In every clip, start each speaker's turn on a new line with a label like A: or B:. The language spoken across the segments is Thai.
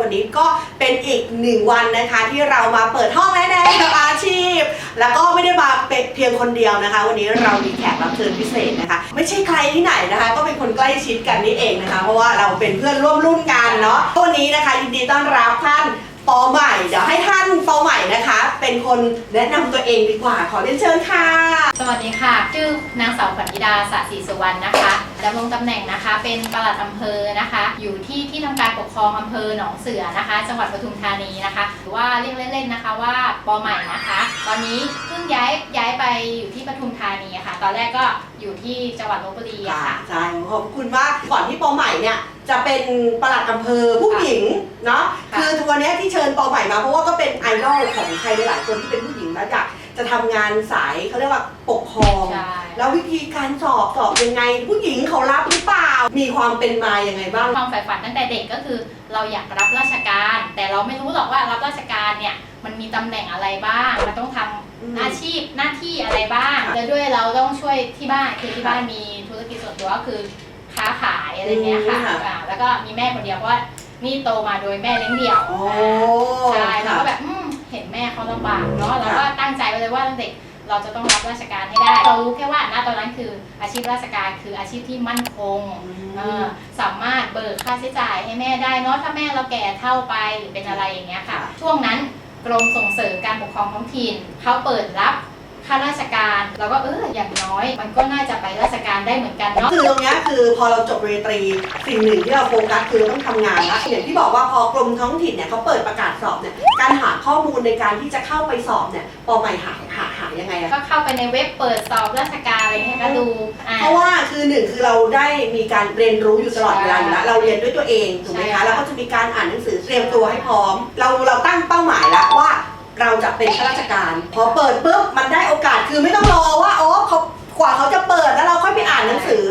A: วันนี้ก็เป็นอีกหนึ่งวันนะคะที่เรามาเปิดห้องแน่ๆกับอาชีพ แล้วก็ไม่ได้มาเป็นเพียงคนเดียวนะคะ วันนี้เรามีแขกรับเชิญพิเศษนะคะ ไม่ใช่ใครที่ไหนนะคะ ก็เป็นคนใกล้ชิดกันนี่เองนะคะ เพราะว่าเราเป็นเพื่อนร่วมรุ่นกันเนาะวันนี้นะคะยินดีต้อนรับท่านปอใหม่เดี๋ยวให้ท่านปอใหม่นะคะ เป็นคนแนะนำตัวเองดีกว่าขอเรียนเชิญค่ะ
B: สวัสดีค่ะชื่อนางสาวขวัญธิดาสศรีสุวรรณนะคะ ดำรงตำแหน่งนะคะ เป็นปลัดอำเภอนะคะ อยู่ที่ที่ทำการปกครองอำเภอหนองเสือนะคะ จังหวัดปทุมธานีนะคะ หรือว่าเรียกเล่นๆนะคะว่าปอใหม่นะคะ ตอนนี้เพิ่งย้ายย้ายไปอยู่ที่ปทุมธานีค่ะ ตอนแรกก็อยู่ที่จังหวัดลบบุรีอะค่ะ
A: ใช่ขอบคุณมากก่อนที่ปอใหม่เนี่ยจะเป็นปลัดอำเภอผู้หญิงเนาะ
B: ค่ะ
A: คือทัวร์นี้ยที่เชิญปอใหม่มาเพราะว่าก็เป็นไอดอลของใครหลายๆคนที่เป็นผู้หญิงแล้วอยาก จะทำงานสายเขาเรียกว่าปกครอง
B: ใช่
A: แล้ววิธีการสอบสอบยังไง ผู้หญิงเขารับหรือเปล่า มีความเป็นมายังไงบ้าง
B: ความใฝ่ฝันตั้งแต่เด็กก็คือ เราอยากรับราชการ แต่เราไม่รู้หรอกว่ารับราชการเนี่ยมันมีตำแหน่งอะไรบ้างมันต้องทำ
A: อืม
B: อาชีพหน้าที่อะไรบ้าง
A: ค่ะ
B: แล้วด้วยเราต้องช่วยที่บ้านคือที่บ้านมีธุรกิจส่วนตัวก็คือค้าขายอะไรเงี้ยค่ะ
A: อืมค่ะ
B: อ่าแล้วก็มีแม่คนเดียวเพราะว่านี่โตมาโดยแม่เลี้ยงเดี่ยว
A: โอ้
B: ใช่แล้ว
A: ค่ะ
B: ก็แบบอืมเห็นแม่เขาลำบากเนาะเราก็
A: ค่ะ
B: ตั้งใจไว้เลยว่าตั้งแต่เด็กเราจะต้องรับราชการให้ได้ เรารู้แค่ว่าณตอนนั้นคืออาชีพราชการคืออาชีพที่มั่นคงเออสามารถเบิกค่าใช้จ่ายให้แม่ได้เนาะถ้าแม่เราแก่เท่าไปหรือเป็นอะไรอย่างเงี้ยค่ะ
A: ค่ะ
B: ช่วงนั้นกรมส่งเสริมการปกครองท้องถิ่นเขาเปิดรับ ข้าราชการเราก็เอออย่างน้อย มันก็น่าจะไปราชการได้เหมือนกันเนาะ
A: คือตรงเนี้ยคือพอเราจบเรียนตรีสิ่งหนึ่งที่เราโฟกัสคือเราต้องทำงานละอย่างที่บอกว่าพอกรมท้องถิ่นเนี่ยเขาเปิดประกาศสอบเนี่ยการหาข้อมูลในการที่จะเข้าไปสอบเนี่ยปอใหม่หาหาหายังไงอะ
B: ก็เข้าไปในเว็บเปิดสอบราชการอะไรเงี้ยก็ดูอ่า
A: เพราะว่าคือหนึ่งคือเราได้มีการเรียนรู้อยู่ตลอดเวลาอยู่แล้วเราเรียนด้วยตัวเองถูกไหม
B: ใช่
A: คะ
B: ค่ะ
A: แล้วก็จะมีการอ่านหนังสือเตรียมตัวให้พร้อม เราเราตั้งเป้าหมายแล้วว่า เราจะเป็นข้าราชการ พอเปิดปุ๊บมันได้โอกาสคือไม่ต้องรอว่าอ๋อเขากว่าเขาจะเปิดแล้วเราค่อยไปอ่านหนังสือ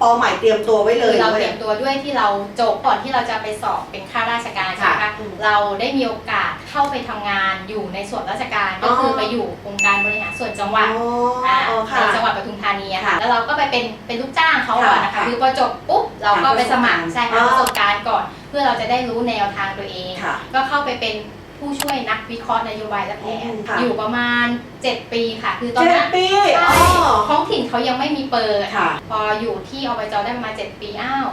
A: ปอใหม่เตรียมตัวไว้เลย
B: คือเราเตรียมตัวด้วยที่เราจบก่อนที่เราจะไปสอบเป็นข้าราชการใช่ไหม
A: ค่ะ
B: คะเราได้มีโอกาสเข้าไปทำงานอยู่ในส่วนราชการก็คือไปอยู่องค์การบริหารส่วนจังหวัด
A: อ๋อ
B: อ่า
A: อ๋อ
B: ใน
A: ค่ะ
B: จังหวัดปทุมธานีอะค่ะ
A: ค่ะ
B: แล้วเราก็ไปเป็นเป็นลูกจ้างเขาก่อนนะคะ
A: ค่ะ
B: คือพอจบปุ๊บเราก็ไปสมัคร
A: หาประสบการณ์
B: ใช่ค่ะ
A: อ๋อ
B: ประสบการณ์ก่อน เพื่อเราจะได้รู้แนวทางตัวเอง
A: ค่ะ
B: ก็เข้าไปเป็น ผู้ช่วยนักวิเคราะห์นโยบายและแผน
A: อืมค่ะ
B: อยู่ประมาณ 7 ปีค่ะ คือตอน
A: เจ็ด
B: นั้น
A: ปี
B: ใช่
A: อ๋อ
B: ท้องถิ่นเขายังไม่มีเปิด
A: ค่ะ
B: พออยู่ที่อบจได้ประมาณ 7 ปีอ้าว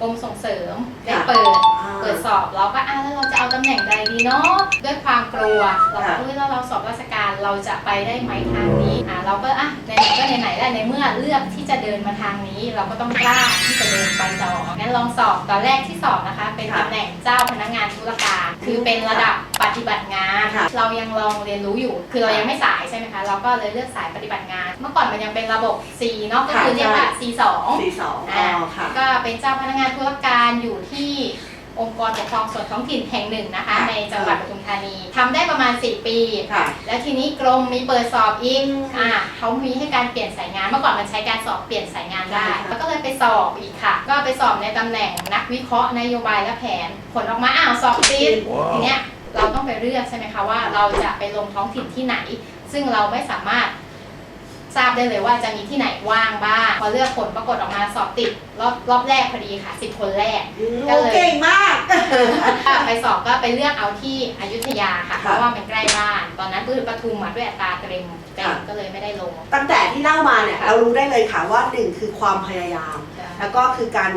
B: กรมส่งเสริมได้
A: ค่ะ
B: เปิด
A: อ่า
B: เปิดสอบเราก็อ้าวแล้วเราจะเอาตำแหน่งใดดีเนาะด้วยความกลัวเราก็
A: ค่ะ
B: เฮ้ยแล้วเราสอบราชการเราจะไปได้ไหมทางนี้อ่าเราก็อะไหนๆก็ไหนๆแล้วในเมื่อเลือกที่จะเดินมาทางนี้ เราก็ต้องกล้าที่จะเดินไปต่องั้นลองสอบตอนแรกที่สอบนะคะ เป็น
A: ค่ะ
B: ตำแหน่งเจ้าพนักงานธุรการ คือเป็นระดับปฏิบัติงาน
A: ค่ะ
B: เรายังลองเรียนรู้อยู่ คือเรายังไม่สายใช่ไหมคะเราก็เลยเลือกสายปฏิบัติงาน เมื่อก่อนมันยังเป็นระบบ C เนาะก็คือ
A: ค่ะ
B: เรียกว่า C 2
A: สี่สองอ๋
B: อ่า
A: อค่ะ
B: ก็เป็นเจ้าพนักงานธุรการอยู่ที่องค์กรปกครองส่วนท้องถิ่นแห่งหนึ่งนะคะ
A: ค่ะ
B: ในจังหวัดปทุมธานีทำได้ประมาณ 4 ปี
A: ค่ะ
B: แล้วทีนี้กรมมีเปิดสอบอีก
A: อืม
B: อ่าเขามีให้การเปลี่ยนสายงาน เมื่อก่อนมันใช้การสอบเปลี่ยนสายงานได้
A: ใช่ค่ะ
B: แล้วก็เลยไปสอบอีกค่ะ ก็ไปสอบในตำแหน่งนักวิเคราะห์นโยบายและแผน ผลออกมาอ้าวสอบติดทีเนี้ยเราต้องไปเลือกใช่ไหมคะว่าเราจะไปลงท้องถิ่นที่ไหน ซึ่งเราไม่สามารถ ทราบได้เลยว่าจะมีที่ไหนว่างบ้างพอเลือกผลปรากฏออกมาสอบติดรอบรอบแรกพอดีค่ะสิบคนแรก
A: อืม
B: ก็
A: โอ้
B: เลย
A: เก่งมาก
B: ก็ไปสอบก็ไปเลือกเอาที่อยุธยาค่ะ
A: ค่ะ
B: เพราะว่ามันใกล้บ้าน ตอนนั้นปืนปทุมมาด้วยอัตราเต็มเต็ม
A: ค่ะ
B: ก็เลยไม่ได้ลง
A: ตั้งแต่ที่เล่ามาเนี่ยเรารู้ได้เลยค่ะว่าหนึ่งคือความพยายาม แล้วก็คือการ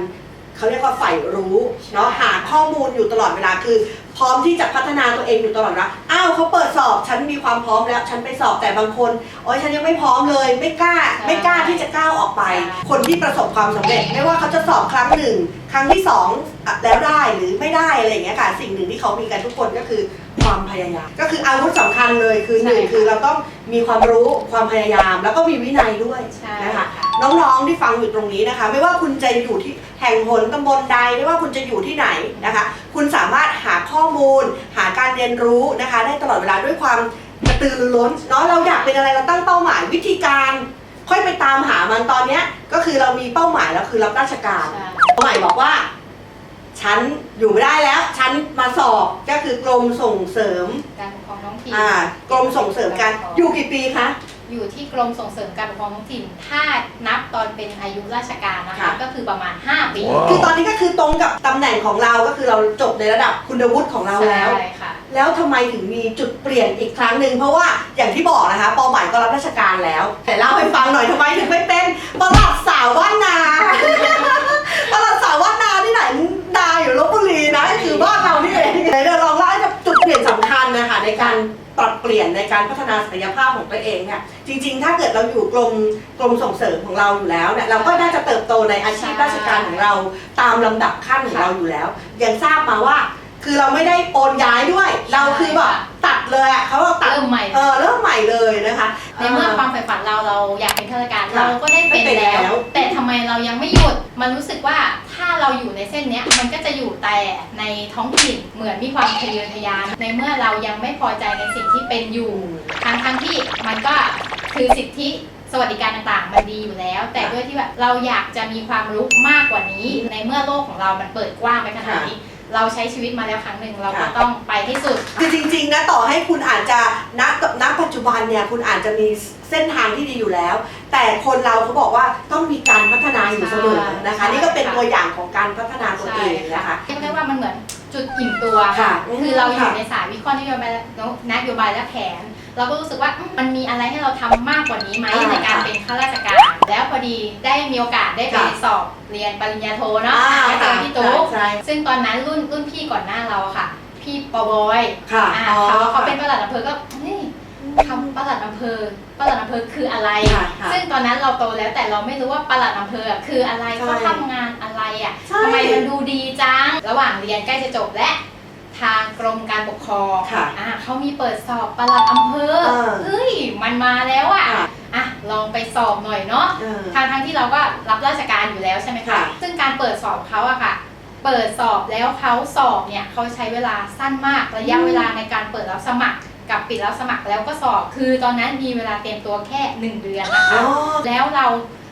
A: เขาเรียกว่าใฝ่รู้เนาะ
B: ใช่
A: หาข้อมูลอยู่ตลอดเวลาคือ พร้อมที่จะพัฒนาตัวเองอยู่ตลอดเวลาอ้าวเขาเปิดสอบฉันมีความพร้อมแล้วฉันไปสอบแต่บางคนโอ้ยฉันยังไม่พร้อมเลย ไม่กล้า ไม่กล้าที่จะก้าวออกไป คนที่ประสบความสำเร็จ ไม่ว่าเขาจะสอบครั้งหนึ่งครั้งที่สองอะแล้วได้หรือไม่ได้อะไรอย่างเงี้ยค่ะสิ่งหนึ่งที่เขามีกันทุกคนก็คือความพยายาม ก็คืออาวุธสำคัญเลยคือหนึ่ง
B: ใช่ค่ะ
A: คือเราต้องมีความรู้ความพยายาม แล้วก็มีวินัยด้วย
B: ใช่
A: นะคะ
B: ค่ะ
A: น้องๆที่ฟังอยู่ตรงนี้นะคะ ไม่ว่าคุณจะอยู่ที่ แห่งหนตำบลใดไม่ว่าคุณจะอยู่ที่ไหนนะคะ คุณสามารถหาข้อมูล หาการเรียนรู้นะคะ ได้ตลอดเวลาด้วยความกระตือรือร้นเนาะเราอยากเป็นอะไรเราตั้งเป้าหมายวิธีการ ค่อยไปตามหามันตอนเนี้ยก็คือเรามีเป้าหมายแล้วคือรับราชการ
B: ใช่
A: เป้าหมายบอกว่าฉันอยู่ไม่ได้แล้ว ฉันมาสอบก็คือกรมส่งเสริม
B: การปกครองท้องถิ่น
A: อ่ากรมส่งเสริมการอยู่กี่ปีคะ
B: อยู่ที่กรมส่งเสริมการปกครองท้องถิ่น ถ้านับตอนเป็นอายุราชการนะคะ
A: ค่ะ
B: ก็คือประมาณ 5 ปี
A: คือตอนนี้ก็คือตรงกับตำแหน่งของเราก็คือเราจบในระดับคุณวุฒิของเราแล้ว
B: ใช่ค่ะ
A: แล้วทำไมถึงมีจุดเปลี่ยนอีกครั้งหนึ่งเพราะว่าอย่างที่บอกนะคะปอใหม่ก็รับราชการแล้วแต่เล่าให้ฟังหน่อยทำไมถึงไม่เป็นประหลัดสาวบ้านนา ประหลัดสาวบ้านนาที่ไหนนาอยู่ลบบุรีนะคือบ้านเรานี่เองเดี๋ยวลองเล่าให้กับจุดเปลี่ยนสำคัญนะคะในการ ปรับเปลี่ยนในการพัฒนาศักยภาพของตัวเองเนี่ยจริง ๆ ถ้าเกิดเราอยู่กรมกรมส่งเสริมของเราอยู่แล้วเนี่ยเราก็น่าจะเติบโตในอาชีพราชการของเราตามลำดับขั้นของเราอยู่แล้ว ยังทราบมาว่า คือเราไม่ได้โอนย้ายด้วย เราคือแบบตัดเลยอะเขาบอกตัด
B: เริ่มใหม่
A: เออเริ่มใหม่เลยนะคะ
B: ในเมื่อความใฝ่ฝันเราเราอยากเป็นข้าราชการ
A: ค่ะ
B: เราก็ได้เป็น
A: ได้เป็นแล้
B: แล้ว ว แต่ทำไมเรายังไม่หยุดมันรู้สึกว่า ถ้าเราอยู่ในเส้นเนี้ยมันก็จะอยู่แต่ในท้องถิ่นเหมือนมีความทะเยอทะยาน ในเมื่อเรายังไม่พอใจในสิ่งที่เป็นอยู่ทั้งทั้งที่มันก็คือสิทธิสวัสดิการต่างๆ มันดีอยู่แล้ว แต่ด้วยที่แบบเราอยากจะมีความรู้มากกว่านี้ ในเมื่อโลกของเรามันเปิดกว้างไปขนาดนี้ เราใช้ชีวิตมาแล้วครั้งหนึ่งเราก็
A: ค่ะ
B: ต้องไปให้สุด
A: คือจริงๆนะต่อให้คุณอาจจะณณปัจจุบันเนี่ยคุณอาจจะมีเส้นทางที่ดีอยู่แล้ว แต่คนเราเขาบอกว่าต้องมีการพัฒนาอยู่เสมอนะคะ
B: ใช่
A: นี่ก็เป็น
B: ค่ะ
A: ตัวอย่างของการพัฒนาตัวเองนะคะ
B: เรียกได้ว่ามันเหมือนจุดอิ่มตัว
A: ค่ะ
B: คือเราอยู่
A: ค่ะ
B: ในสายวิเคราะห์นโยบายและนโยบายและแผน เราก็รู้สึกว่าอืมมันมีอะไรให้เราทำมากกว่านี้ไหม
A: อ่า
B: ในการเป็นข้าราชการ แล้วพอดีได้มีโอกาสได้ไป
A: ค่ะ
B: สอบเรียนปริญญาโทเนาะ
A: อ่า
B: ก็เจอพี่ตุ๊ก
A: ใช่
B: ซึ่งตอนนั้นรุ่นรุ่นพี่ก่อนหน้าเราอะค่ะ พี่ปอบอย
A: ค่ะ
B: อ่า
A: อ๋อ
B: เขาเขาเป็นประหลัดอำเภอก็เฮ้ยคำประหลัดอำเภอประหลัดอำเภอคืออะไร
A: ค่ะค่ะ
B: ซึ่งตอนนั้นเราโตแล้วแต่เราไม่รู้ว่าประหลัดอำเภออะคืออะไร
A: ใช่
B: เขาทำงานอะไรอะ
A: ใช่
B: ทำไมมันดูดีจัง ระหว่างเรียนใกล้จะจบและ ทางกรมการปกครอง
A: ค่ะ
B: อ่าเขามีเปิดสอบประหลัดอำเภอ
A: เออ
B: เฮ้ยมันมาแล้วอะ
A: ค่ะ
B: อะลองไปสอบหน่อยเนาะ
A: เออ
B: ทางทางที่เราก็รับราชการอยู่แล้วใช่ไหมคะ
A: ค่ะ
B: ซึ่งการเปิดสอบเขาอะค่ะ เปิดสอบแล้วเขาสอบเนี่ยเขาใช้เวลาสั้นมากระยะ
A: อืม
B: เวลาในการเปิดรับสมัคร กับปิดรับสมัครแล้วก็สอบ คือตอนนั้นมีเวลาเตรียมตัวแค่หนึ่งเดือนนะคะ
A: อ๋อ
B: แล้วเรา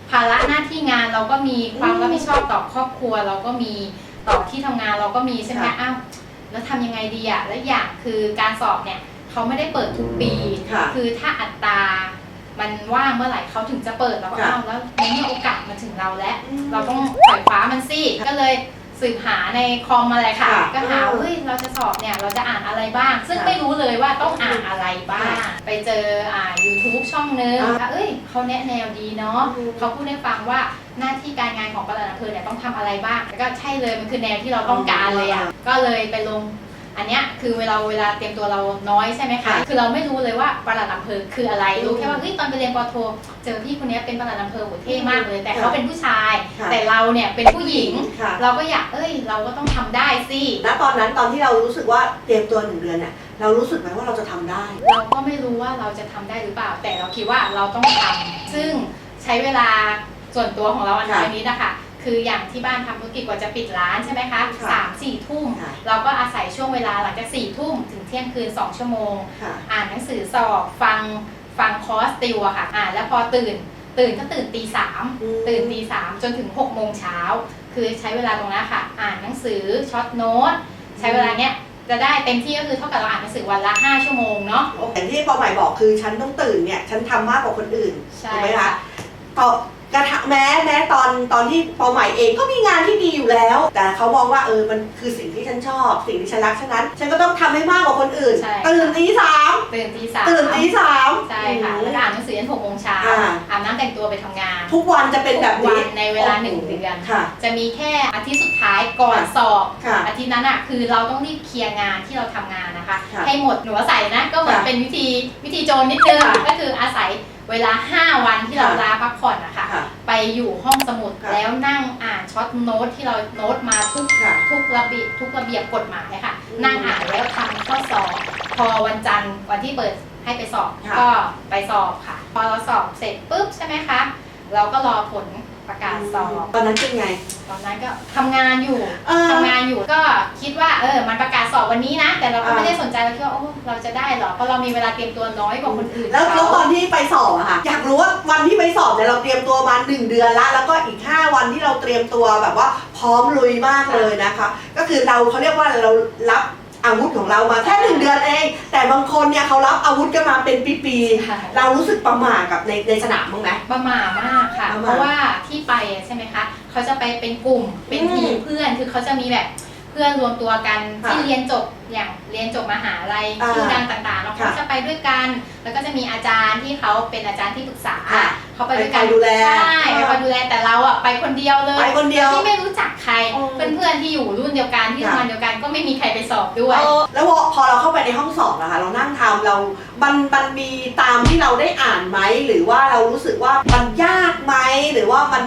B: ภาระหน้าที่งานเราก็มีความ
A: อืม
B: รับผิดชอบต่อครอบครัว เราก็มีต่อที่ทำงานเราก็มีใช่ไหม
A: ค่ะ
B: อ้าว แล้วทำยังไงดีอะและอย่างคือการสอบเนี่ยเขาไม่ได้เปิดทุกปี
A: ค่ะ
B: คือถ้าอัตรามันว่างเมื่อไหร่เขาถึงจะเปิดเราก็
A: ค่ะ
B: อ้าวแล้วในเมื่อโอกาสมาถึงเราแล้ว
A: อืม
B: เราต้องปล่อยคว้ามันสิ ก็เลย สืบหาในคอมมาเลยค่ะ
A: ค่ะ
B: ก็หา
A: เออ
B: เฮ้ยเราจะสอบเนี่ยเราจะอ่านอะไรบ้าง ซึ่ง
A: ค่ะ
B: ไม่รู้เลยว่าต้องอ่านอะไรบ้าง
A: ค่ะ
B: ไปเจออ่า YouTube ช่องนึง
A: อ่า
B: เอ้ยเขาแนะแนวดีเนาะ
A: อืม
B: เขาพูดให้ฟังว่าหน้าที่การงานของปลัดอำเภอเนี่ยต้องทำอะไรบ้างแล้วก็ใช่เลยมันคือแนวที่เราต้องการเลยอะก็เลยไปลง อันเนี้ยคือเวลาเวลาเตรียมตัวเราน้อยใช่ไหมคะ
A: ค่ะ
B: คือเราไม่รู้เลยว่าปลัดอำเภอคืออะไร รู้
A: อืม
B: แค่ว่าเฮ้ยตอนไปเรียนปอโท เจอพี่คนเนี้ยเป็นปลัดอำเภอโหเท่มากเลย แต่
A: ค่ะ
B: เขาเป็นผู้ชาย
A: ค่ะ
B: แต่เราเนี่ยเป็นผู้หญิง
A: ค่ะ
B: เราก็อยากเอ้ย เราก็ต้องทำได้สิ
A: ณตอนนั้นตอนที่เรารู้สึกว่าเตรียมตัวหนึ่งเดือนเนี่ยเรารู้สึกไหมว่าเราจะทำได้
B: เราก็ไม่รู้ว่าเราจะทำได้หรือเปล่า แต่เราคิดว่าเราต้องทำซึ่งใช้เวลาส่วนตัวของเราอัน
A: ค่ะ
B: นี้นะคะ คืออย่างที่บ้านทำธุรกิจกว่าจะปิดร้านใช่ไหมคะ
A: ค่ะ
B: สามสี่ทุ่ม
A: ค่ะ
B: เราก็อาศัยช่วงเวลาหลังจากสี่ทุ่มถึงเที่ยงคืนสองชั่วโมง
A: ค่ะ
B: อ่านหนังสือสอบฟังฟังคอร์สติวอะค่ะอ่านแล้วพอตื่น ตื่นก็ตื่นตีสาม
A: อืม
B: ตื่นตีสามจนถึง6กโมงเช้าคือใช้เวลาตรงนั้นค่ะ อ่านหนังสือช็อตโน้ตใช้เวลาเนี้ยจะได้เต็มที่ก็คือเท่ากับเราอ่านหนังสือวันละ5ชั่วโมงเนาะ
A: อย่างที่ปอใหม่บอกคือฉันต้องตื่นเนี่ย ฉันทำมากกว่าคนอื่น
B: ใช่
A: ถูกไหมคะ
B: ค่ะ
A: ต่อ กระทะแม้แม้ตอนตอนที่ปอใหม่เองก็มีงานที่ดีอยู่แล้ว แต่เขามองว่าเออมันคือสิ่งที่ฉันชอบ สิ่งที่ฉันรักฉะนั้น ฉันก็ต้องทำให้มากกว่าคนอื่น
B: ใช่
A: ตื่นตีสาม
B: ตื่นตีสาม
A: ตื่นตีสาม
B: ใช่ค่ะ แล้วก็อ่านหนังสือยันหกโมงเช้า
A: อ่า
B: อาบน้ำแต่งตัวไปทำงาน
A: ทุกวันจะเป็นแบบ
B: ทุกวั
A: นี้
B: นในเวลาหนึ่งเดือน
A: ค่ะ
B: จะมีแค่อาทิตย์สุดท้ายก่อน
A: ค่ะ
B: สอบ
A: ค่ะ
B: อาทิตย์นั้นอะคือเราต้องรีบเคลียร์งานที่เราทำงานนะคะ
A: ค่ะ
B: ให้หมดหนูใส่นะก็เหมือน
A: ค่ะ
B: เป็นวิธีวิธีโจรนิดนึง
A: ค่ะ
B: ก็คืออาศัย เวลา 5 วันที่เรา
A: ค่ะ
B: ลาพักผ่อนนะคะ
A: ค่ะ
B: ไปอยู่ห้องสมุด
A: ค่ะ
B: แล้วนั่งอ่านช็อตโน้ตที่เราโน้ตมาทุก
A: ค่ะ
B: ทุกระเบียบทุกระเบียบกฎหมายค่ะ
A: อืม
B: นั่งอ่านแล้วทำข้อสอบ พอวันจันทร์วันที่เปิดให้ไปสอบ
A: ค่ะ
B: ก็ไปสอบค่ะ พอเราสอบเสร็จปุ๊บใช่ไหมคะ เราก็รอผล ประกาศสอบ
A: ตอนนั้นเป็นไง
B: ตอนนั้นก็ทำงานอยู่
A: เออ
B: ทำงานอยู่ก็คิดว่าเออมันประกาศสอบวันนี้นะ แต่เราก็
A: อ่า
B: ไม่ได้สนใจเราคิดว่าโอ้เราจะได้เหรอเพราะเรามีเวลาเตรียมตัวน้อยกว่าคนอื่น
A: แล้วแล้ว
B: เขา
A: ตอนที่ไปสอบอะค่ะ อยากรู้ว่าวันที่ไปสอบเนี่ยเราเตรียมตัวมาหนึ่งเดือนละ แล้วก็อีก 5 วันที่เราเตรียมตัวแบบว่าพร้อมลุยมากเลยนะคะ ก็คือเราเขาเรียกว่าเรารับ อาวุธของเรามาแค่หนึ่งเดือนเอง แต่บางคนเนี่ยเขารับอาวุธกันมาเป็นปี
B: ใช่
A: ๆเรารู้สึกประหม่ากับในในสนามบ้างไหม
B: ประหม่ามากค่ะ
A: ประหม่า
B: เพราะว่าที่ไปอะใช่ไหมคะ เขาจะไปเป็นกลุ่มเป็น
A: อืม
B: ทีมเพื่อน คือเขาจะมีแบบ เพื่อนรวมตัวกัน
A: ค่ะ
B: ที่เรียนจบอย่างเรียนจบมหาลัย
A: อ่า
B: ชื่อดังต่างๆแล้วเขา
A: ค่ะ
B: จะไปด้วยกัน แล้วก็จะมีอาจารย์ที่เขาเป็นอาจารย์ที่ปรึกษา
A: ค่ะ
B: เขาไปด้วยกัน
A: ไปคอยดูแล
B: ใช่ไปคอยดูแลแต่เราอะไปคนเดียวเลย
A: ไปคนเดียว
B: ที่ไม่รู้จักใคร
A: อืม
B: เพื่อนๆที่อยู่รุ่นเดียวกันที่
A: ค่ะ
B: ทำงานเดียวกันก็ไม่มีใครไปสอบด้วย
A: เออแล้วพอเราเข้าไปในห้องสอบนะคะเรานั่งทำเรา มันมันมีตามที่เราได้อ่านไหมหรือว่าเรารู้สึกว่ามันยากไหมหรือว่ามัน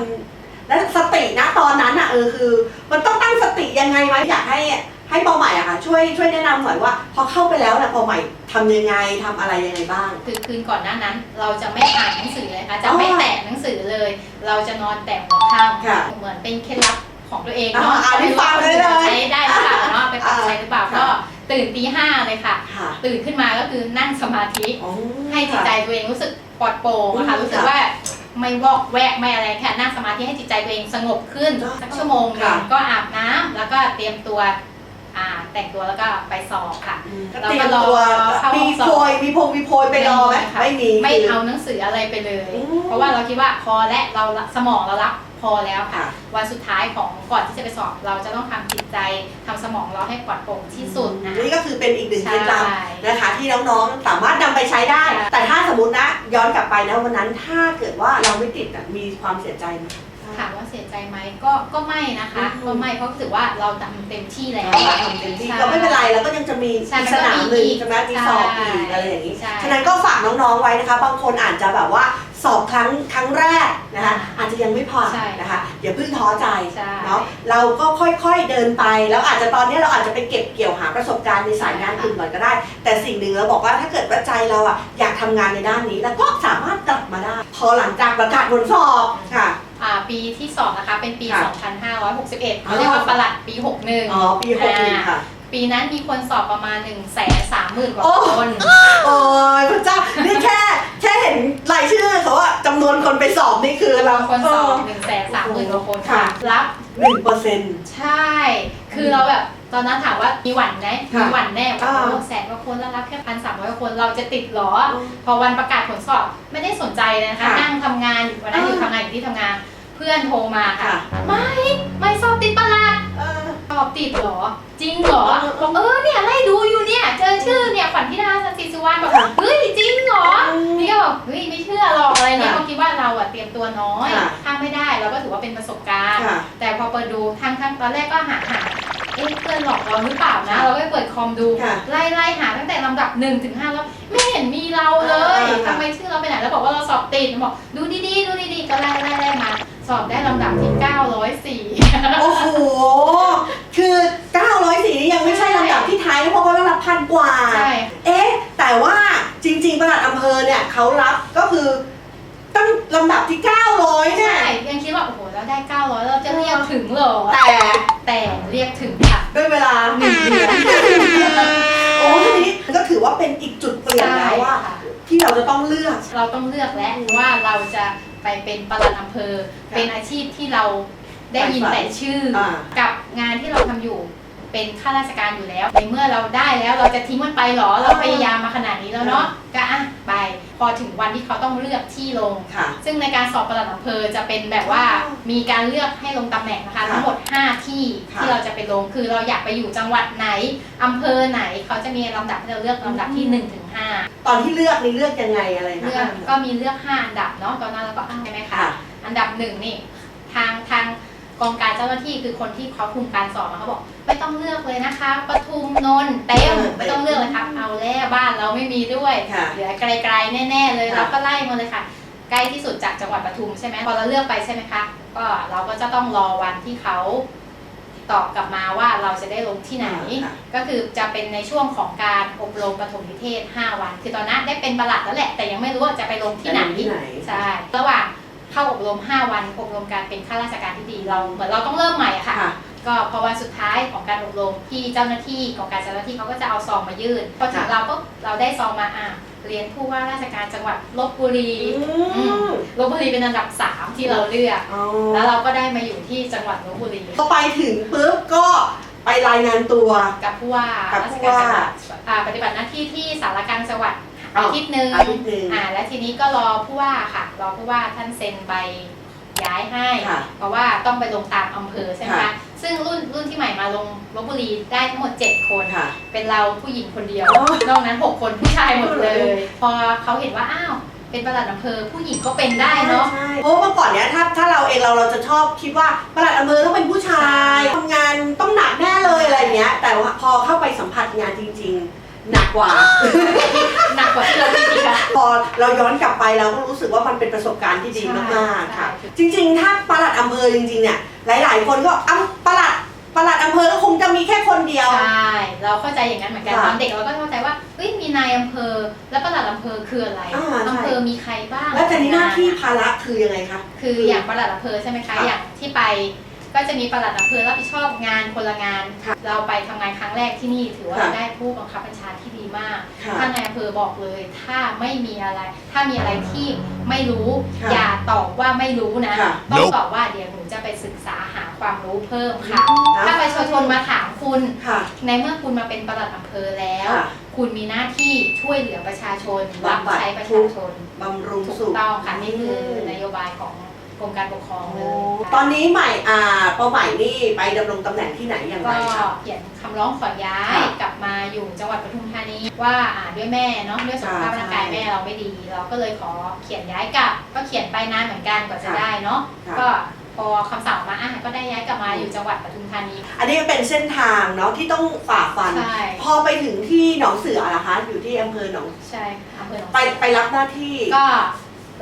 A: แล้วสตินะตอนนั้นอะเออคือ มันต้องตั้งสติยังไงไหมอยากให้ให้ปอใหม่อะค่ะช่วยช่วยแนะนำหน่อยว่า พอเข้าไปแล้วนะปอใหม่ทำยังไงทำอะไรยังไงบ้าง
B: คือคืนก่อนหน้านั้น เราจะไม่อ่านหนังสือเลยค่ะจะ
A: อ๋อ
B: ไม่แตะหนังสือเลย เราจะนอนแต่หัวค่
A: ค่ะำ
B: เหมือนเป็นเคล็ดลับของตัวเอง
A: อ่า
B: เนาะ
A: อ่านให้ฟังเลยเลย
B: ใช้ได้หรือเปล่าเนาะไปปรับ
A: อ่า
B: ใช้หรือเปล่า
A: ค่ะ
B: ก็ตื่นตีห้าเลยค่ะ
A: ค่ะ
B: ตื่นขึ้นมาก็คือนั่งสมาธิ
A: อ๋อ
B: ให้จิตใจตัวเองรู้สึกปลอดโปร่งอะค่ะ
A: อืม
B: รู้สึก
A: ค่ะ
B: ว่า ไม่วอกแวกไม่อะไรแค่นั่งสมาธิให้จิตใจตัวเองสงบขึ้น
A: ค่ะ
B: สักชั่วโมงหนึ
A: ค่ะ
B: งก็อาบน้ำแล้วก็เตรียมตัว อ่าแต่งตัวแล้วก็ไปสอบค่ะ
A: อืม
B: เรา
A: เตรี
B: ก็
A: ยม
B: รอ
A: ตัว
B: เข้าห้
A: มี
B: องสอบ
A: โพยมีพงมีโพยไปรอไหม
B: ค่ะ
A: ไม่มี
B: ไม่
A: คือ
B: เอาหนังสืออะไรไปเลย
A: อืม
B: เพราะว่าเราคิดว่าพอและเราสมองเรารับพอแล้วค่ะ
A: ค่ะ
B: วันสุดท้ายของก่อนที่จะไปสอบ เราจะต้องทำจิตใจทำสมองเราให้ปลอดโปร่งที่สุดนะ
A: นี่ก็คือเป็นอีกหนึ่ง
B: ใช่
A: เคล็ดลับนะคะ ที่น้องๆ สามารถนำไปใช้ได้
B: ใช่
A: แต่ถ้าสมมตินะ ย้อนกลับไปนะวันนั้นถ้าเกิดว่าเราไม่ติดอะมีความเสียใจไหม
B: ถามว่าเสียใจไหมก็ก็ไม่นะคะ
A: อืม
B: ก็ไม่เพราะรู้สึกว่าเราทำเต็มที่แล้ว
A: เรา
B: อะ
A: ทำเต็มที่
B: ใช่
A: ก็ไม่เป็นไรแล้วก็ยังจะมี
B: ใช่
A: อีกสนามหนึ่ง
B: มันก็มีอีก
A: ใช่ไหมมีสอบอีก
B: ใช่
A: อะไรอย่างนี้
B: ใช่
A: ฉะนั้นก็ฝากน้องๆไว้นะคะ บางคนอาจจะแบบว่าสอบครั้งครั้งแรกนะคะอาจจะยังไม่พอ
B: ใช่
A: นะคะอย่าเพิ่งท้อใจ
B: ใช่
A: เนาะเราก็ค่อยๆเดินไป แล้วอาจจะตอนนี้เราอาจจะไปเก็บเกี่ยวหาประสบการณ์ในสายงานอื่นก่อนก็ได้ แต่สิ่งหนึ่งเราบอกว่าถ้าเกิดว่าใจเราอะอยากทำงานในด้านนี้ แล้วก็สามารถกลับมาได้ พอหลังจากประกาศผลสอบค่ะ
B: อ่าปีที่สองนะคะเป็นปี
A: ค่ะ
B: 2561
A: อ๋อ
B: เขาเรียกว่าประหลัดปี 61
A: อ๋อปีหกหนึ่งค่ะ
B: ปีนั้นมีคนสอบประมาณ1นึ่งแสนสามหมื่นกว่า
A: โอ้
B: คน
A: โอ้ยพระเจ้านี่แค่แค่เห็นรายชื่อเขาอะจำนวนคนไปสอบนี่คือเรา
B: คนสอบ1นึ่งแสนสามหมื่นกว่าคน
A: ค่ะ
B: ค่ะรับ
A: หนึ่งเปอร์เซ็นต์
B: ใช่ คือเราแบบตอนนั้นถามว่ามีหวั่นไหม
A: ค่ะ
B: มีหวั่นแน่ว่า
A: อ่า
B: โอ้แสนกว่าคนแล้วรับแค่พันสามร้อยคน เราจะติดเหรอพอวันประกาศผลสอบไม่ได้สนใจเลยนะคะ
A: ค่ะ
B: นั่งทำงานอยู่วันนั้นอยู่
A: อ่า
B: ทำงานอยู่ที่ทำงานเพื่อนโทรมาค่ะ
A: ค่ะ
B: ไม่ไม่สอบติดประหลัด
A: เออ
B: สอบติดเหรอ จริงเหรอ
A: เออ
B: บอกเออเนี่ยไล่ดูอยู่เนี่ย เจอชื่อเนี่ยขวัญธิดาสันติสุวรรณบอก
A: ค่ะ
B: เฮ้ยจริงเหรอ
A: อืม
B: นี่ก็บอกเฮ้ยไม่เชื่อหรอกอะไรเนี่ย
A: ค่ะ
B: เขาคิดว่าเราอะเตรียมตัวน้อย
A: ค่ะ
B: ถ้าไม่ได้เราก็ถือว่าเป็นประสบการณ์
A: ค่ะ
B: แต่พอเปิดดูทางทางตอนแรกก็หาหาเอ๊ะเพื่อนหลอกเราหรือเปล่านะ เราก็ไปเปิดคอมดู
A: ค่ะ
B: ไล่ไล่หาตั้งแต่ลำดับ1นถึงห้าแล้วไม่เห็นมีเราเลย
A: อ่า
B: ทำไม ชื่อเราไปไหนแล้วบอกว่าเราสอบติดบอกดูดีๆดูดีๆก็ไล่ไล่ไล่มาส อบได้ลำดับที่ 904
A: โอ้โห คือ 904นี่ยังไม่ใช่ลำดับที่ท้ายนะเพราะเขาระดับพันกว่า
B: ใช่
A: เอ๊ะ แต่ว่าจริง ๆ ประหลัดอำเภอเนี่ยเขารับก็คือตั้งลำดับที่ 900เนี่ย
B: ใช่ ยังคิดว่าโอ้โหเราได้ 900 เราจะเรียกถึงเหรอ
A: แต่
B: แต่เรียกถึงค่ะ
A: ด้วยเวลาหนึ่งเดือนโอ้ทีนี้ก็ถือว่าเป็นอีกจุดเปลี่ยนแล้วว่า
B: ค่ะ
A: ที่เราจะต้องเลือก
B: เราต้องเลือกแล้วว่าเราจะ ไปเป็นปลัดอำเภอ
A: ค่ะ
B: เป็นอาชีพที่เราได้ยินแต่ชื่ออากับงานที่เราทำอยู่ เป็นข้าราชการอยู่แล้ว ในเมื่อเราได้แล้วเราจะทิ้งมันไปเหรอ เราพยายามมาขนาดนี้แล้วเนาะ ก็อะไป พอถึงวันที่เขาต้องเลือกที่ลง
A: ค่ะ
B: ซึ่งในการสอบปลัดอำเภอจะเป็นแบบว่า
A: อ๋อ
B: มีการเลือกให้ลงตำแหน่งนะคะ
A: ค่ะ
B: ทั้งหมด 5 ที่
A: ค่ะ
B: ที่เราจะไปลง คือเราอยากไปอยู่จังหวัดไหนอำเภอไหน เขาจะมีลำดับให้เราเลือกลำดับที่1นถึงห
A: ตอนที่เลือกนี่เลือกยังไงอะไรนะ
B: เลือกก็มีเลือก 5 อันดับเนาะ ตอนนั้นเราก็อ่านใช่ไหมคะ
A: ค่ะ
B: อันดับหนึ่งนี่ทางทาง กองการเจ้าหน้าที่คือคนที่เขาคุมการสอบอะเขาบอกไม่ต้องเลือกเลยนะคะปทุมนนท์เต็ม
A: เออ
B: ไม่ต้องเลือกเลยครับเอาแล้วบ้านเราไม่มีด้วย
A: ค่ะ
B: เหลือไกลๆแน่ ๆ เลย
A: ค่ะ
B: เราก็ไล่มาเลยค่ะ ใกล้ที่สุดจากจังหวัดปทุมใช่ไหมพอเราเลือกไปใช่ไหมคะก็เราก็จะต้องรอวันที่เขาตอบกลับมาว่าเราจะได้ลงที่ไหน
A: ค่ะ
B: ก็คือจะเป็นในช่วงของการอบรมปฐมนิเทศ 5 วัน คือตอนนั้นได้เป็นประหลัดแล้วแหละแต่ยังไม่รู้ว่าจะไปลงที่ไหน
A: จะลงที่ไหน
B: ใช่ ระหว่าง เข้าอบรม 5 วันอบรมการเป็นข้าราชการที่ดีเราเหมือนเราต้องเริ่มใหม่อะค่ะ
A: ค่ะ
B: ก็พอวันสุดท้ายของการอบรมที่เจ้าหน้าที่ของการเจ้าหน้าที่เขาก็จะเอาซองมายื่นพอถึง
A: ค่ะ
B: เราก็เราได้ซองมาอะเรียนผู้ว่าราชการจังหวัดลบบุรี
A: อืม
B: ลบบุรีเป็นอันดับ3ที่เราเลือก
A: อ๋อ
B: แล้วเราก็ได้มาอยู่ที่จังหวัดลบบุรี
A: พอไปถึงปุ๊บก็ไปรายงานตัว
B: กับผู้ว่า
A: กับ
B: ราช
A: ผู้
B: การ
A: ว่า
B: จังหวัดอ่าปฏิบัติหน้าที่ที่สารกลางจังหวัด
A: อ๋อ
B: อาทิตย์หนึ่ง
A: อาทิตย์หนึ่ง
B: อ่าและทีนี้ก็รอผู้ว่าค่ะ รอผู้ว่าท่านเซ็นใบย้ายให้
A: ค่ะ
B: เพราะว่าต้องไปลงตามอำเภอใช่ไหม
A: ค่ะ
B: คะซึ่งรุ่นรุ่นที่ใหม่มาลงลบบุรีได้ทั้งหมด 7 คน
A: ค่ะ
B: เป็นเราผู้หญิงคนเดียว
A: อ๋อ
B: นอกนั้น 6 คนผู้ชายหมดเล
A: เออ
B: ยพอเขาเห็นว่าอ้าวเป็นประหลัดอำเภอผู้หญิงก็เป็นได้เนาะ
A: ใช่เพราะว่าเมื่อก่อนเนี้ยถ้าถ้าเราเองเราเราจะชอบคิดว่าปลัดอำเภอต้องเป็นผู้ชายทำงานต้องหนักแน่เลยอะไรเงี้ย แต่ว่าพอเข้าไปสัมผัสงานจริง ๆ หนักกว่า
B: หนักกว่าที่เราคิดอีกค่ะ
A: พอเราย้อนกลับไปเราก็รู้สึกว่ามันเป็นประสบการณ์ที่ดีมากๆค่ะ
B: ใช่
A: จริงๆ ถ้าปลัดอำเภอจริงๆเนี่ยหลาย ๆ คนก็อ้ำปลัดปลัดอำเภอก็คงจะมีแค่คนเดียว
B: ใช่เราเข้าใจอย่างนั้นเหมือนกัน
A: ค่ะ
B: ตอนเด็กเราก็เข้าใจว่าเฮ้ยมีนายอำเภอแล้วประหลัดอำเภอคืออะไร
A: อ่าใช่
B: อำเภอมีใครบ้าง
A: แล้วแต่นี้หน้าที่ภาระคือยังไงคะ
B: คืออย่างประหลัดอำเภอใช่ไหมคะ
A: ค่ะ
B: อย่างที่ไป ก็จะมีประหลัดอำเภอรับผิดชอบงานคนละงาน
A: ค่ะ
B: เราไปทำงานครั้งแรกที่นี่ถือว่า
A: ค่ะ
B: เราได้ผู้บังคับบัญชาที่ดีมาก
A: ค่ะ
B: ท่านนายอำเภอบอกเลย ถ้าไม่มีอะไร ถ้ามีอะไรที่ไม่รู้
A: ค่ะ
B: อย่าตอบว่าไม่รู้นะ
A: ค่ะ
B: ต้องตอบว่าเดี๋ยวหนูจะไปศึกษาหาความรู้เพิ่มค่ะ ถ้าประชาชนมาถามคุณ
A: ค่ะ
B: ในเมื่อคุณมาเป็นประหลัดอำเภอแล้ว
A: ค่ะ
B: คุณมีหน้าที่ช่วยเหลือประชาชน
A: บำบั
B: รับ
A: ด
B: ใช้ประชาชน
A: บำรุง
B: ถูก
A: สุข
B: ต้องค่ะนี่คือนโยบายของก รมการปกครองเล
A: โอ้
B: ย
A: ตอนนี้ใหม่อ่าเป้าใหม่นี่ไปดำรงตำแหน่งที่ไหนอย่างไร
B: ก็
A: คะ
B: เขียนคำร้องขอย้าย
A: ค่ะ
B: กลับมาอยู่จังหวัดปทุมธานีว่าอ่าด้วยแม่เนาะด้วยสุขภาพ
A: ค่ะ
B: ร่างกายแม่เราไม่ดี เราก็เลยขอเขียนย้ายกลับ ก็เขียนไปนานเหมือนกันกว่าจะ
A: ค่ะ
B: ได้เนาะ
A: ค่ะ
B: ก็พอคำสั่งมาอะก็ได้ย้ายกลับมาอยู่จังหวัดปทุมธานี
A: อันนี้ก็เป็นเส้นทางเนาะที่ต้องฝ่าฟัน
B: ใช่
A: พอไปถึงที่หนองเสือล่ะคะอยู่ที่อำเภอหนอง
B: ใช่อำเภอหนอง
A: ไป
B: เสือ
A: ไปรับหน้าที่
B: ก็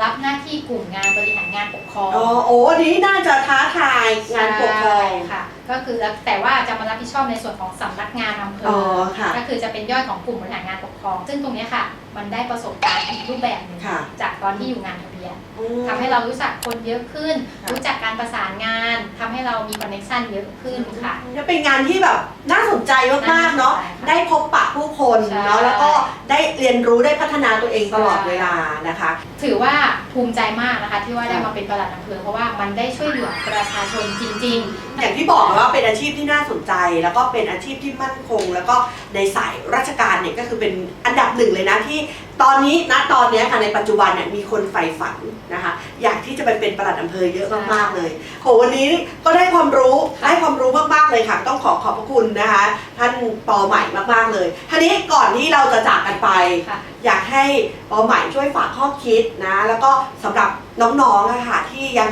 B: รับหน้าที่กลุ่มงานบริหารงานปกครอง
A: อ๋อโอ้อันนี้น่าจะท้าทายงานปกครอง
B: ใช่ค่ะ ก็คือแล้วแต่ว่าจะมารับผิดชอบในส่วนของสำนักงานอำเภ
A: อ๋
B: อ
A: อค่ะ
B: ก็คือจะเป็นย่อยของกลุ่มบริหารงานปกครอง ซึ่งตรงเนี้ยค่ะมันได้ประสบการณ์อีกรูปแบบหนึ่ง
A: ค่ะ
B: จากตอนที่อยู่งานทะเบียน
A: อืม
B: ทำให้เรารู้จักคนเยอะขึ้น
A: ค่ะ
B: รู้จักการประสานงานทำให้เรามีคอนเนคชันเยอะขึ้นค่ะ
A: จะเป็นงานที่แบบน่าสนใจมากๆเนาะ
B: น่าสนใจค่ะ
A: ได้พบปะผู้คน
B: ใช่
A: เนาะแล้วก็ได้เรียนรู้ได้พัฒนาตัวเองตลอด
B: ใช่
A: เวลานะคะ
B: ถือว่าภูมิใจมากนะคะ ที่ว่าได้
A: ค่ะ
B: มาเป็นประหลัดอำเภอเพราะว่ามันได้ช่วยเหลือประชาชนจริง
A: อย่างที่บอกว่าเป็นอาชีพที่น่าสนใจ แล้วก็เป็นอาชีพที่มั่นคง แล้วก็ในสายราชการเนี่ยก็คือเป็นอันดับหนึ่งเลยนะที่ตอนนี้ณตอนเนี้ยค่ะในปัจจุบันเนี่ยมีคนใฝ่ฝันนะคะ อยากที่จะไปเป็นปลัดอำเภอเยอะมากๆเลยโหวันนี้ก็ได้ความรู้
B: ค่ะ
A: ได้ความรู้มากๆเลยค่ะ ต้องขอขอบพระคุณนะคะ ท่านปอใหม่มากๆเลยทีนี้ก่อนที่เราจะจากกันไป
B: ๆค่ะ
A: อยากให้ปอใหม่ช่วยฝากข้อคิดนะ แล้วก็สำหรับน้องๆอะค่ะที่ยัง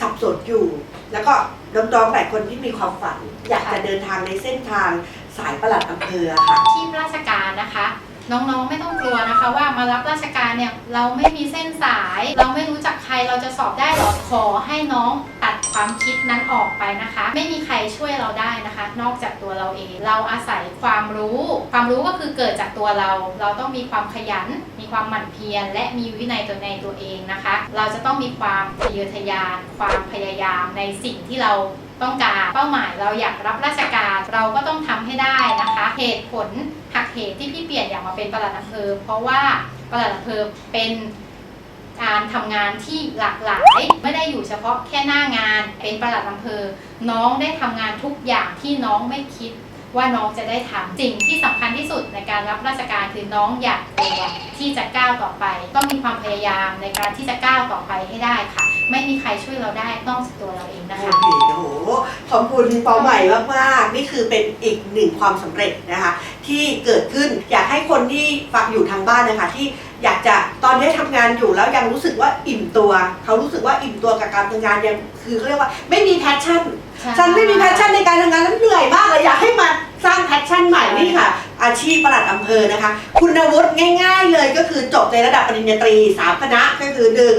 A: สับสนอยู่ แล้วก็น้องๆหลายคนที่มีความฝัน อยากจะเดินทางในเส้นทางสายประหลัดอำเภอค่ะ
B: ที่ราชการนะคะ น้องๆไม่ต้องกลัวนะคะ ว่ามารับราชการเนี่ยเราไม่มีเส้นสาย เราไม่รู้จักใครเราจะสอบได้หรอขอให้น้องตัดความคิดนั้นออกไปนะคะ ไม่มีใครช่วยเราได้นะคะ นอกจากตัวเราเอง เราอาศัยความรู้ ความรู้ก็คือเกิดจากตัวเรา เราต้องมีความขยัน มีความหมั่นเพียรและมีวินัยตัวในตัวเองนะคะ เราจะต้องมีความทะเยอทะยาน ความพยายามในสิ่งที่เรา ต้องการเป้าหมายเราอยากรับราชการเราก็ต้องทำให้ได้นะคะเหตุผลหักเหตุที่พี่เปลี่ยนอยากมาเป็นประหลัดอำเภอเพราะว่าประหลัดอำเภอเป็นการทำงานที่หลากหลาย ไม่ได้อยู่เฉพาะแค่หน้างาน เป็นประหลัดอำเภอ น้องได้ทำงานทุกอย่างที่น้องไม่คิดว่าน้องจะได้ทำสิ่งที่สำคัญที่สุดในการรับราชการคือน้องอยากตัวที่จะก้าวต่อไป ต้องมีความพยายามในการที่จะก้าวต่อไปให้ได้ค่ะ ไม่มีใครช่วยเราได้นอกจากตัวเราเองนะคะ
A: โอเคโอ้โหขอบคุณปอใหม่มากๆ นี่คือเป็นอีกหนึ่งความสำเร็จนะคะ ที่เกิดขึ้นอยากให้คนที่ฟังอยู่ทางบ้านนะคะ ที่อยากจะตอนนี้ทำงานอยู่แล้วยังรู้สึกว่าอิ่มตัว เขารู้สึกว่าอิ่มตัวกับการทำงานยังคือเขาเรียกว่าไม่มีแพชชั่น ฉันไม่มีแพชชั่นในการทำงานแล้วเหนื่อยมากเลยอยากให้มาสร้างแพชชั่นใหม่นี่ค่ะ อาชีพปลัดอำเภอนะคะ คุณวุฒิง่าย ๆ เลยก็คือจบในระดับปริญญาตรีสามคณะก็คือหนึ่ง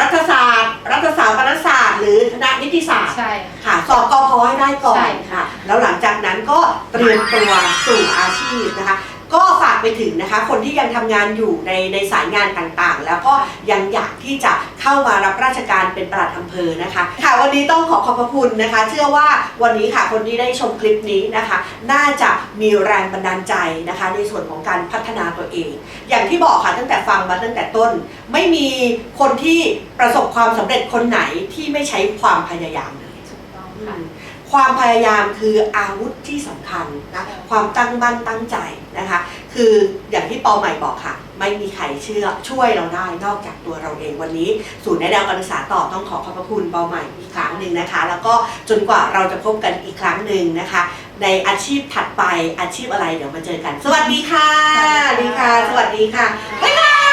A: รัฐศาสตร์ รัฐศาสตร์ปรศาสตร์ หรือคณะนิติศาสตร์
B: ใช่
A: ค่ะสอบกอพอให้ได้ก่อ
B: ใช่
A: นค่ะ แล้วหลังจากนั้นก็เตรียมตัวสู่อาชีพนะคะ ก็ฝากไปถึงนะคะ คนที่ยังทำงานอยู่ในในสายงานต่างๆ แล้วก็ยังอยากที่จะเข้ามารับราชการเป็นปลัดอำเภอนะคะ ค่ะวันนี้ต้องขอขอบพระคุณนะคะ เชื่อว่าวันนี้ค่ะคนที่ได้ชมคลิปนี้นะคะ น่าจะมีแรงบันดาลใจนะคะ ในส่วนของการพัฒนาตัวเอง อย่างที่บอกค่ะตั้งแต่ฟังมาตั้งแต่ต้น ไม่มีคนที่ประสบความสำเร็จคนไหนที่ไม่ใช้ความพยายามเลย
B: ถูกต้อง
A: อื
B: ค
A: วามพยายามคืออาวุธที่สำคัญนะความตั้งมั่นตั้งใจนะคะ คืออย่างที่ปอใหม่บอกค่ะ ไม่มีใครเชื่อช่วยเราได้นอกจากตัวเราเองวันนี้ศูนย์แนะแนวการศึกษาต่อต้องขอขอบพระคุณปอใหม่อีกครั้งหนึ่งนะคะ แล้วก็จนกว่าเราจะพบกันอีกครั้งหนึ่งนะคะ ในอาชีพถัดไปอาชีพอะไรเดี๋ยวมาเจอกัน สวัสดีค่ะสวัสดีค่ะ สวัสดีค่ะบ๊ายบาย